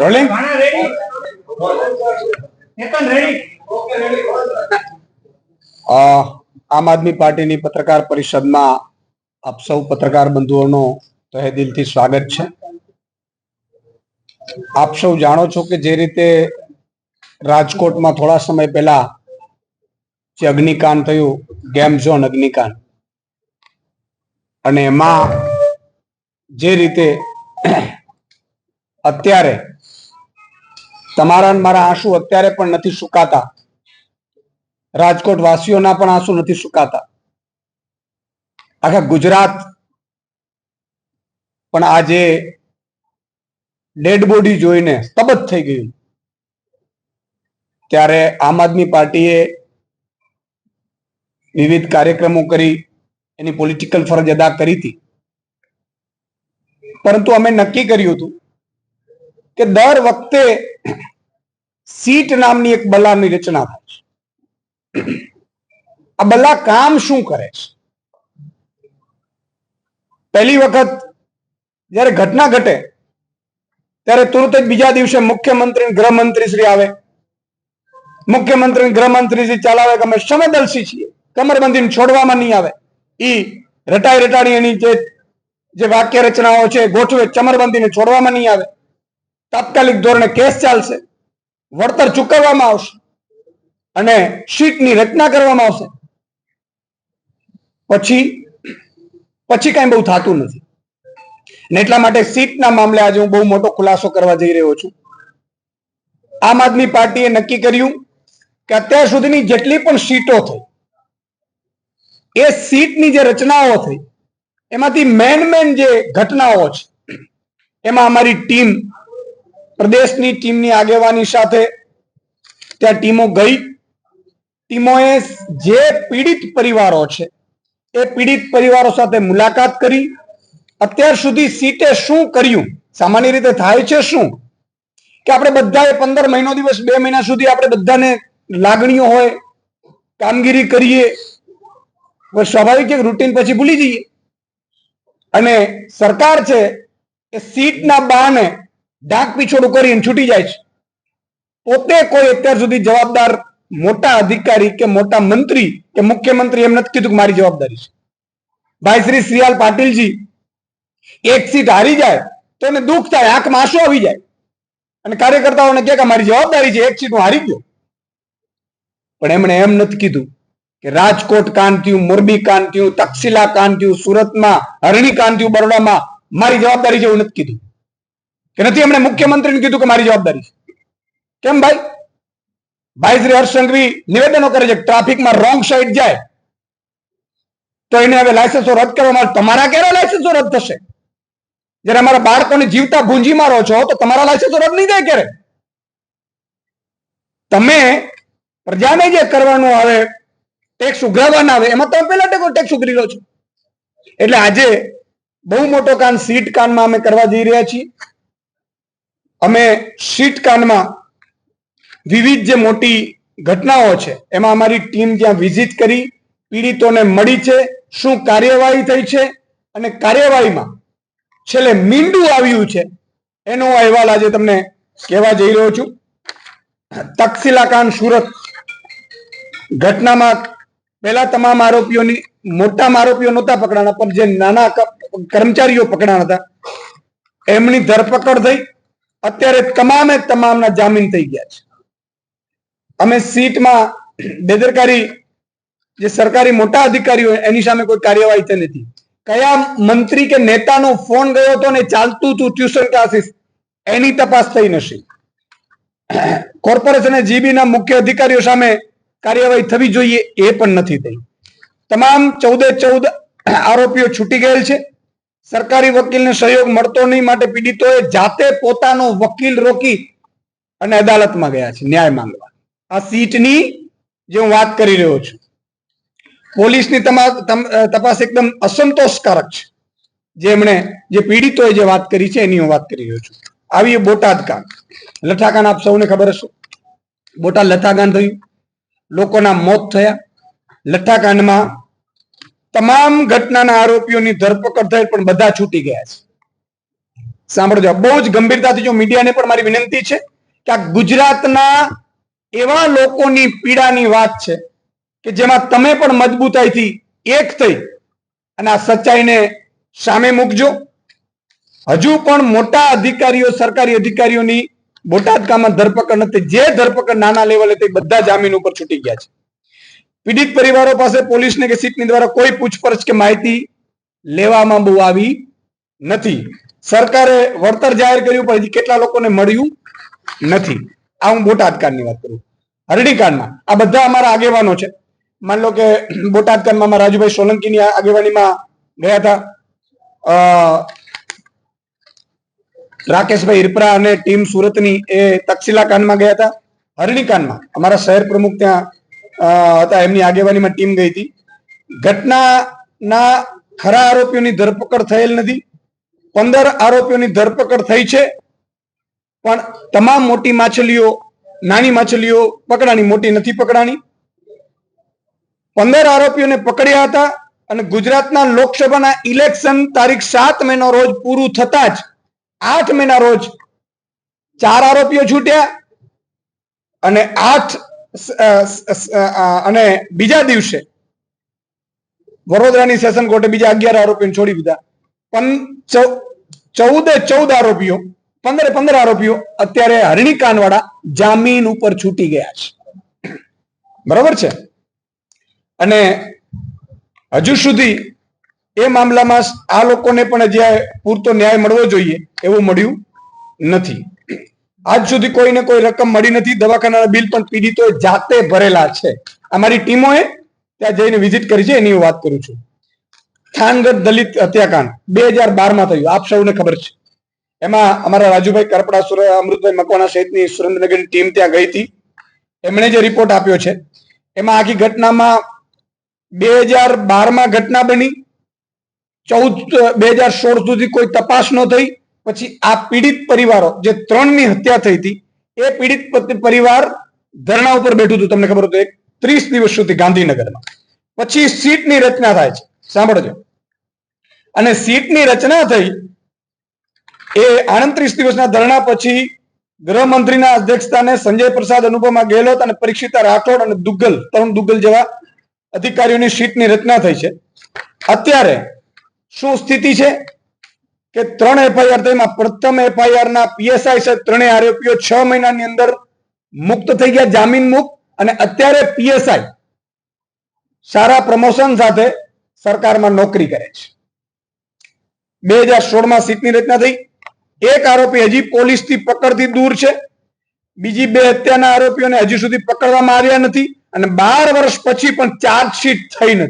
Rolling અ, આમ આદમી પાર્ટીની પત્રકાર પરિષદમાં આપ સૌ પત્રકાર બંધુઓનો તહે દિલથી સ્વાગત છે. આપ સૌ જાણો છો કે જે રીતે રાજકોટમાં થોડા સમય પહેલા જે અગ્નિકાંડ થયું ગેમ ઝોન અગ્નિકાંડ. અને એમાં જે રીતે અત્યારે તમારા મારા આંસુ અત્યારે પણ નથી સુકાતા રાજકોટ વાસીઓના પણ આંસુ નથી સુકાતા. આખા ગુજરાત પણ આજે ડેડ બોડી જોઈને સ્તબત થઈ ગયું. ત્યારે આમ આદમી પાર્ટીએ વિવિધ કાર્યક્રમો કરી એની પોલિટિકલ ફરજ અદા કરી હતી. પરંતુ અમે નક્કી કર્યું હતું કે દર વખતે સીટ નામની એક બલાની રચના થાય છે. આ બલા કામ શું કરે છે? પહેલી વખત જ્યારે ઘટના ઘટે, ત્યારે તુરંત જ બીજા દિવસે મુખ્યમંત્રી ગૃહમંત્રી શ્રી આવે. મુખ્યમંત્રી ગૃહમંત્રી શ્રી ચલાવે કે અમે સંવેદનશીલ છીએ. કમરબંધીને છોડવામાં નહીં આવે. ઈ રટાઈ રટાડી એની જે જે વાક્ય રચનાઓ છે, ગોઠવે, ચમરબંધીને છોડવામાં નહીં આવે. તાત્કાલિક ધોરણે કેસ ચાલશે. વળતર ચૂકવવામાં આવશે. અને શીટની રચના કરવામાં આવશે. પછી પછી કઈ બહુ થતું નથી. ને એટલા માટે સીટના મામલે આજે હું બહુ મોટો ખુલાસો કરવા જઈ રહ્યો છું. આમ આદમી પાર્ટીએ નક્કી કર્યું કે અત્યાર સુધીની જેટલી પણ સીટો થઈ એ સીટની જે રચનાઓ થઈ, એમાંથી મેન મેન જે ઘટનાઓ છે, એમાં અમારી ટીમ, પ્રદેશની ટીમની આગેવાની સાથે ત્યાં ટીમો ગઈ. ટીમોએ જે પીડિત પરિવારો છે, એ પીડિત પરિવારો સાથે મુલાકાત કરી. અત્યાર સુધી સીટે શું કર્યું? સામાન્ય રીતે થાય છે શું? કે આપણે બધાએ પંદર મહિનો દિવસ, બે મહિના સુધી આપણે બધાને લાગણીઓ હોય, કામગીરી કરીએ સ્વાભાવિક એક રૂટીન પછી ભૂલી જઈએ. અને સરકાર છે એ સીટના બહાને ડાક પીછોડું કરીને છૂટી જાય છે. પોતે કોઈ અત્યાર સુધી જવાબદાર મોટા અધિકારી કે મોટા મંત્રી કે મુખ્યમંત્રી એમ નથી કીધું કે મારી જવાબદારી છે. ભાઈ શ્રી શ્રીયાલ પાટીલજી એક સીટ હારી જાય તો એને દુઃખ થાય, આંખમાં આંસુ આવી જાય. અને કાર્યકર્તાઓને કે મારી જવાબદારી છે, એક સીટ હું હારી ગયો. પણ એમણે એમ નથી કીધું કે રાજકોટ કાંતિયું, મોરબી કાંતિયું, તક્ષિલા કાંતિયું, સુરતમાં, હરણી કાંતિયું બરોડામાં મારી જવાબદારી છે એવું નથી કીધું. કે નથી એમણે મુખ્યમંત્રીને કીધું કે મારી જવાબદારી છે. કેમ ભાઈ? ભાઈ શ્રી હર્ષ નિવેદનો કરે છે ટ્રાફિકમાં રોંગ સાઈડ જાય, તો એને હવે લાયસન્સો રદ કરવામાં આવે. તમારા ક્યારે લાયસન્સો રદ થશે? જ્યારે અમારા બાળકોને જીવતા ભૂંજી મારો છો, તો તમારા લાયસન્સો રદ નહીં થાય ક્યારે? તમે પ્રજાને જે કરવાનું આવે ટેક્સ ઉઘરાવવાના આવે, એમાં તમે પહેલા ટેકો ટેક્સ ઉઘરી લો છો. એટલે આજે બહુ મોટો કાન સીટ કાનમાં અમે કરવા જઈ રહ્યા છીએ. અમે સીટ કાનમાં વિવિધ જે મોટી ઘટનાઓ છે, એમાં અમારી ટીમ ત્યાં વિઝિટ કરી, પીડિતોને મળી છે, શું કાર્યવાહી થઈ છે, અને કાર્યવાહીમાં છેલ્લે મીંડું આવ્યું છે, એનો અહેવાલ આજે તમને કહેવા જઈ રહ્યો છું. તક્ષશિલા કાન સુરત ઘટનામાં પહેલા તમામ આરોપીઓની મોટા આરોપીઓ નહોતા પકડાણા, પણ જે નાના કર્મચારીઓ પકડાણા હતા, એમની ધરપકડ થઈ. અત્યારે તમામે તમામના જામીન થઈ ગયા છે. અમે સીટમાં બેદરકારી, જે સરકારી મોટા અધિકારીઓ એની સામે કોઈ કાર્યવાહી થઈ નથી. કયા મંત્રી કે નેતાનો ફોન ગયો હતો ને ચાલતું હતું ટ્યુશન ક્લાસીસ, એની તપાસ થઈ નથી. કોર્પોરેશન જીબી ના મુખ્ય અધિકારીઓ સામે કાર્યવાહી થવી જોઈએ એ પણ નથી થઈ. તમામ ચૌદે ચૌદ આરોપીઓ છૂટી ગયેલ છે. સરકારી વકીલને સહયોગ મળતો નહીં માટે પીડિતોએ જાતે પોતાનો વકીલ રોકી અને અદાલતમાં ગયા છે, ન્યાય માંગવા. આ સીટની જે હું વાત કરી રહ્યો છું, પોલીસની તપાસ એકદમ અસંતોષકારક છે. જે એમણે જે પીડિતોએ જે વાત કરી છે એની હું વાત કરી રહ્યો છું. આવી બોટાદ કાંડ. લઠાકાંડ આપ સૌને ખબર હશે. બોટાદ લઠાકાંડ થયું. લોકોના મોત થયા. લઠ્ઠાકાંડમાં તમામ ઘટનાના આરોપીઓની ધરપકડ થઈ પણ બધા છૂટી ગયા છે. સાંભળજો બહુ જ ગંભીરતાથી જો મીડિયાને પણ મારી વિનંતી છે કે આ ગુજરાતના એવા લોકોની પીડાની વાત છે કે જેમાં તમે પણ મજબૂતાઈથી એક થઈ અને આ સચ્ચાઈને સામે મૂકજો. હજુ પણ મોટા અધિકારીઓ, સરકારી અધિકારીઓની બોટાદ ગામમાં ધરપકડ નથી. જે ધરપકડ નાના લેવલે તે બધા જામીન ઉપર છૂટી ગયા છે. પીડિત પરિવારો પાસે પોલીસને કે સીટની દ્વારા કોઈ પૂછપરછ કે માહિતી લેવામાં બહુ આવી નથી. સરકારે વળતર જાહેર કર્યું, પણ હજી કેટલા લોકોને મળ્યું નથી. આ હું બોટાદ કાંડની વાત કરું. હરડી કાંડમાં આ બધા અમારા આગેવાનો છે. માન લો કે બોટાદ કાંડમાં રાજુભાઈ સોલંકીની આગેવાનીમાં ગયા હતા. રાકેશભાઈ હિરપરા અને ટીમ સુરતની એ તક્ષિલા કાનમાં ગયા હતા. હરણી કાંડમાં અમારા શહેર પ્રમુખ ત્યાં હતા. એમની આગેવાનીમાં ટીમ ગઈ હતી. ઘટનાના ખરા આરોપીઓની ધરપકડ થયેલ નથી. પંદર આરોપીઓની ધરપકડ થઈ છે. પણ તમામ મોટી માછલીઓ, નાની માછલીઓ પકડાણી, મોટી નથી પકડાણી. પંદર આરોપીઓને પકડ્યા હતા અને ગુજરાતના લોકસભાના ઇલેક્શન તારીખ સાત મેના રોજ પૂરું થતા જ આઠ મેના રોજ ચાર આરોપીઓ છૂટ્યા અને આઠ અને બીજા દિવસે વડોદરાની સેશન કોર્ટે બીજા અગિયાર આરોપીઓને છોડી દીધા. પણ ચૌદે ચૌદ આરોપીઓ, પંદરે પંદર આરોપીઓ અત્યારે હરણી કાનવાડા જામીન ઉપર છૂટી ગયા છે. બરોબર છે? અને હજુ સુધી એ મામલામાં આ લોકોને પણ હજી પૂરતો ન્યાય મળવો જોઈએ એવું મળ્યું નથી. આજ સુધી કોઈને કોઈ રકમ મળી નથી. દવાખાનાના બિલ પણ પીડિતો જાતે ભરેલા છે. અમારી ટીમોએ ત્યાં જઈને વિઝિટ કરી છે, એની હું વાત કરું છું. થાનગઢ દલિત હત્યાકાંડ બે હજાર બારમાં થયું. આપ સૌને ખબર છે. એમાં અમારા રાજુભાઈ કરપડા અમૃતભાઈ મકવાણા સહિતની સુરેન્દ્રનગરની ટીમ ત્યાં ગઈ હતી. એમણે જે રિપોર્ટ આપ્યો છે, એમાં આખી ઘટનામાં બે હજાર બારમાં ઘટના બની. ચૌદ બે હજાર સોળ સુધી કોઈ તપાસ ન થઈ. પછી આ પીડિત પરિવારો જે ત્રણની હત્યા થઈ હતી, એ પીડિત પરિવાર ધરણા ઉપર બેઠું હતું. તમને ખબર હતું એક ત્રીસ દિવસ સુધી ગાંધીનગરમાં. પછી સીટની રચના થાય છે. સાંભળજો. અને સીટની રચના થઈ, એ આડત્રીસ દિવસના ધરણા પછી ગૃહમંત્રીના અધ્યક્ષસ્થાને સંજય પ્રસાદ અનુપમા ગેહલોત અને પરીક્ષિતા રાઠોડ અને દુગ્ગલ, તરુણ દુગ્ગલ જેવા અધિકારીઓની સીટની રચના થઈ છે. અત્યારે શું સ્થિતિ છે? કે ત્રણ એફઆઈઆર તેમાં પ્રથમ એફઆઈઆર ના પીએસઆઈ સહિત ત્રણેય આરોપીઓ છ મહિનાની અંદર મુક્ત થઈ ગયા, જામીન મુક્ત. અને અત્યારે પીએસઆઈ સારા પ્રમોશન સાથે સરકારમાં નોકરી કરે છે. બે હજાર સોળમાં સીટની રચના થઈ. એક આરોપી હજી પોલીસથી પકડથી દૂર છે. બીજી બે હત્યાના આરોપીઓને હજી સુધી પકડવામાં આવ્યા નથી. અને બાર વર્ષ પછી પણ ચાર્જશીટ થઈ નથી.